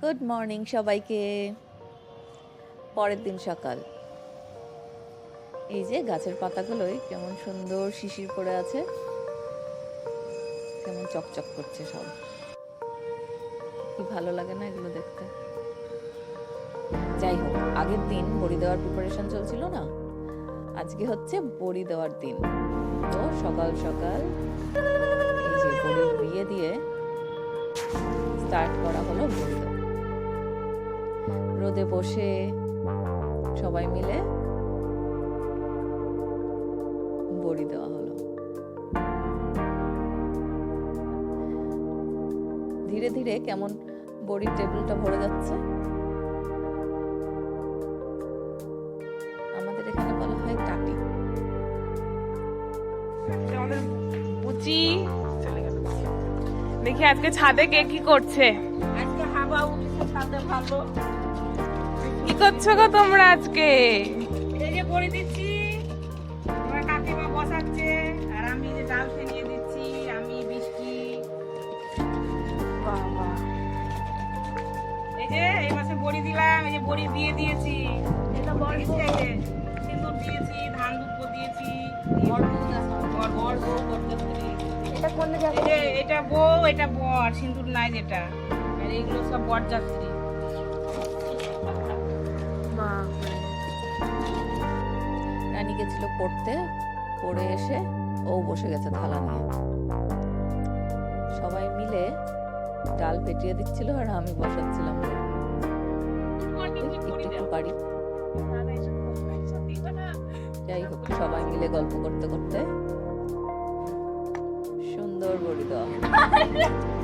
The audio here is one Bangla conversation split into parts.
গুড মর্নিং সবাইকে। পরের দিন সকাল। এই যে গাছের পাতাগুলোই কেমন সুন্দর শিশির পড়ে আছে। কেমন চকচক করছে সব। কি ভালো লাগে না এগুলো দেখতে। যাই হোক, আগের দিন বড়ি দেওয়ার প্রিপারেশন চলছিল না? আজকে হচ্ছে বড়ি দেওয়ার দিন। তো সকাল সকাল এই যে বিয়ে দিয়ে স্টার্ট করা হলো বড়ি দেওয়া। রোদে বসে সবাই মিলে বড়ি দেওয়া হলো। ধীরে ধীরে কেমন বড়ির টেবিলটা ভরে যাচ্ছে? আমাদের এখানে বলা হয় টাটি। দেখি আজকে ছাদে কে কি করছে? উঠেছে ভালো কি করছ গো তোমরা আজকে এই যে বড়ি দিচ্ছি আমার কাকিমা বসাচ্ছে আর আমি যে ডাল ফেলিয়ে দিচ্ছি আমি বৃষ্টি বাবা এই যে এই মাসে বড়ি দিলাম এই যে বড়ি দিয়ে দিয়েছি এটা বড় সিঁদুর দিয়েছি ধান দুব্ব দিয়েছি বড় বড় বড় বউ এটা কোন এটা বউ এটা বর সিঁদুর নাই যেটা আর এইগুলো সব বরযাত্রী। রানী গেছিল পড়তে পড়ে এসে ও বসে গেছে থালা নিয়ে। সবাই মিলে ডাল পেটিয়ে দিচ্ছিল আর আমি বসাচ্ছিলাম। একটু একটু পারি যাই হোক সবাই মিলে গল্প করতে করতে সুন্দর বড়ি দেওয়া।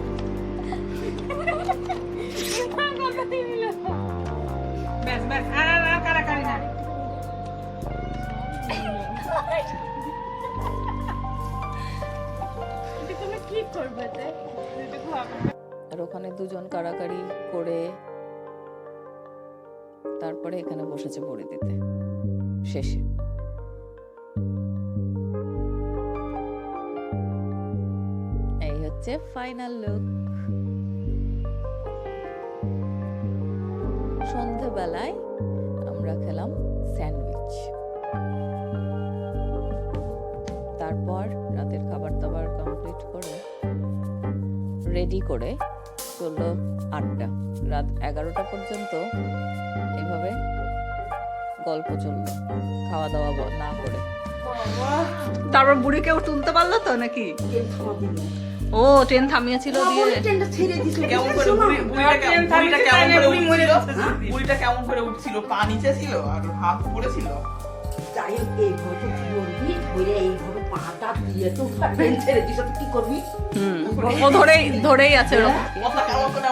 ব্যাস ব্যাস আর আর আর কারাকারি না? তুমি কি করবে আর ওখানে দুজন কাড়াকাড়ি করে তারপরে এখানে বসেছে বড়ি দিতে। শেষে। এই হচ্ছে ফাইনাল লুক সন্ধেবেলায় আমরা খেলাম স্যান্ডউইচ। তারপর রাতের খাবার দাবার কমপ্লিট করে রেডি করে চলল আটটা। রাত এগারোটা পর্যন্ত এভাবে গল্প চলল খাওয়া দাওয়া ব- না করে। তারপর বুড়ি কেউ তুলতে পারল তো নাকি? ও ট্রেন থামিয়েছিল দিয়ে কেমন করে বুড়ি কেমন ট্রেন বুড়িটা কেমন করে উঠছিল? বুড়িটা কেমন করে উঠছিল? পা নিচে ছিল আর হাত উপরে ছিল? যাই হোক এইভাবে ধরবি ধরে এইভাবে পাটা দিয়ে তো ট্রেন ছেড়ে দিস কি করবি? হুম। ও ধরেই ধরেই আছে ওরকম। করে